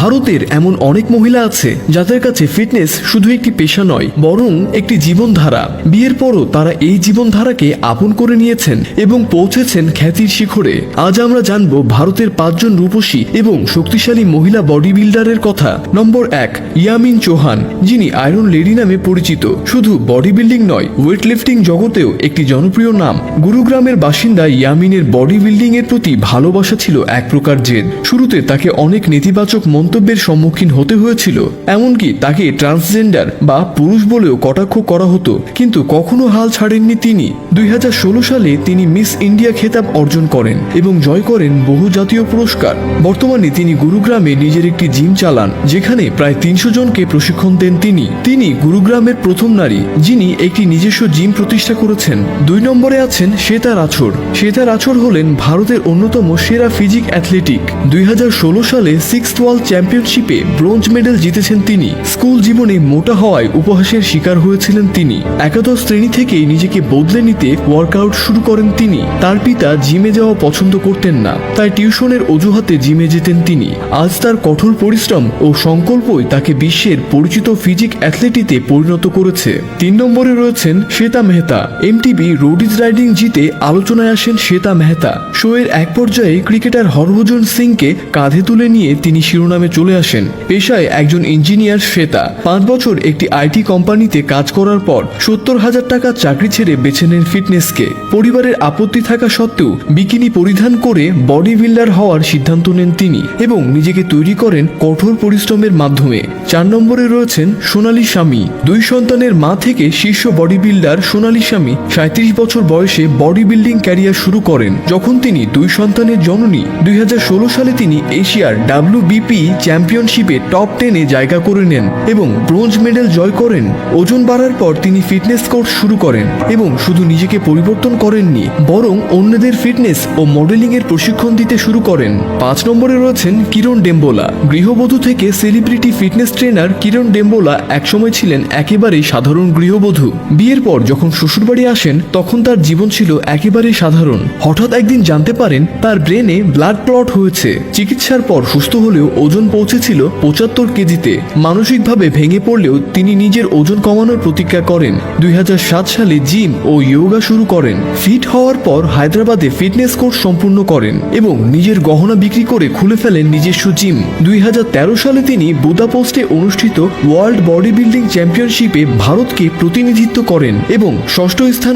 ভারতের এমন অনেক মহিলা আছে যাদের কাছে ফিটনেস শুধু একটি পেশা নয়, বরং একটি জীবনধারা। বিয়ের পরও তারা এই জীবনধারাকে আপন করে নিয়েছেন এবং পৌঁছেছেন খ্যাতির শিখরে। আজ আমরা জানব ভারতের পাঁচজন রূপসী এবং শক্তিশালী মহিলা বডি বিল্ডারের কথা। নম্বর এক, ইয়ামিন চৌহান, যিনি আয়রন লেডি নামে পরিচিত। শুধু বডি বিল্ডিং নয় ওয়েট লিফটিং জগতেও একটি জনপ্রিয় নাম। গুরুগ্রামের বাসিন্দা ইয়ামিনের বডি বিল্ডিং এর প্রতি ভালোবাসা ছিল এক প্রকার জেদ। শুরুতে তাকে অনেক নেতিবাচক মন্তব্যের সম্মুখীন হতে হয়েছিল। এমনকি তাকে ট্রান্সজেন্ডার বা পুরুষ বলেও কটাক্ষ করা হতো, কিন্তু কখনো হাল ছাড়েননি তিনি। দুই সালে তিনি মিস ইন্ডিয়া খেতাব অর্জন করেন এবং জয় করেন বহু জাতীয় পুরস্কার। বর্তমানে তিনি গুরুগ্রামে নিজের একটি জিম চালান, যেখানে প্রায় তিনশো জনকে প্রশিক্ষণ দেন তিনি। তিনি গুরুগ্রামের প্রথম নারী, যিনি একটি নিজস্ব জিম প্রতিষ্ঠা করেছেন। দুই নম্বরে আছেন শ্বেতা রাছড় শ্বেতা রাছড় হলেন ভারতের অন্যতম সেরা ফিজিক অ্যাথলেটিক। দুই হাজার ষোলো সালে সিক্স ওয়ার্ল্ড চ্যাম্পিয়নশিপে ব্রোঞ্জ মেডেল জিতেছেন তিনি। স্কুল জীবনে মোটা হওয়ায় উপহাসের শিকার হয়েছিলেন তিনি। একাদশ শ্রেণি থেকেই নিজেকে বদলে নিতে ওয়ার্কআউট শুরু করেন তিনি। তার পিতা জিমে যাওয়া পছন্দ করতেন না, তাই টিউশনের অজুহাতে জিমে যেতেন তিনি। আজ তার কঠোর পরিশ্রম ও সংকল্পই তাকে বিশ্বের পরিচিত ফিজিক অ্যাথলেটিতে পরিণত করেছে। তিন নম্বরে রয়েছেন Shweta Mehta. MTV Roadies riding জিতে আলোচনায় আসেন শ্বেতা মেহতা। শোয়ের এক পর্যায়ে ক্রিকেটার হরভজন সিংকে কাঁধে তুলে নিয়ে তিনি শিরোনামে চলে আসেন। পেশায় একজন ইঞ্জিনিয়ার শ্বেতা। পাঁচ বছর একটি আইটি কোম্পানিতে কাজ করার পর সত্তর হাজার টাকা চাকরি ছেড়ে বেছে নেন ফিটনেসকে। পরিবারের আপত্তি থাকা সত্ত্বেও বিকিনি পরিধান করে বডি বিল্ডার হওয়ার সিদ্ধান্ত নেন তিনি এবং নিজেকে তৈরি করেন কঠোর পরিশ্রমের মাধ্যমে। চার নম্বরে রয়েছেন সোনালী স্বামী। দুই সন্তানের মা থেকে শীর্ষ বডি বিল্ডার সোনালী স্বামী সাঁত্রিশ বছর বয়সে বডি বিল্ডিং ক্যারিয়ার শুরু করেন। যখন তিনি দুই সন্তানের জননী, দুই হাজার ষোলো সালে তিনি এশিয়ার ডাব্লিউবিপি চ্যাম্পিয়নশিপে টপ টেনে জায়গা করে নেন এবং ব্রোঞ্জ মেডেল জয় করেন। ওজন বাড়ার পর তিনি ফিটনেস কোর্স শুরু করেন এবং শুধু নিজেকে পরিবর্তন করেননি, বরং অন্যদের ফিটনেস ও মডেলিং এর প্রশিক্ষণ দিতে শুরু করেন। পাঁচ নম্বরে রয়েছেন কিরণ ডেম্বোলা। গৃহবধূ থেকে celebrity fitness trainer Kiran Dembla একসময় ছিলেন একেবারেই সাধারণ গৃহবধূ। বিয়ের পর যখন শ্বশুরবাড়ি আসেন, তখন তার জীবন ছিল একেবারেই সাধারণ। হঠাৎ একদিন জানতে পারেন, তার ব্রেনে ব্লাড ক্লট হয়েছে। চিকিৎসার পর সুস্থ হলেও ওজন পৌঁছেছিল পঁচাত্তর কেজিতে। মানসিকভাবে ভেঙে পড়লেও তিনি নিজের ওজন কমানোর প্রতিজ্ঞা করেন। দুই সালে জিম ও ইয়োগা শুরু করেন। ফিট হওয়ার পর হায়দ্রাবাদে ফিটনেস কোর্স সম্পূর্ণ করেন এবং নিজের গহনা বিক্রি করে খুলে ফেলেন নিজস্ব জিম। দুই হাজার তেরো সালে তিনি বুদাপোস্টে অনুষ্ঠিত ওয়ার্ল্ড বডি বিল্ডিং চ্যাম্পিয়নশিপে ভারতকে প্রতিনিধিত্ব করেন এবং ষষ্ঠ স্থান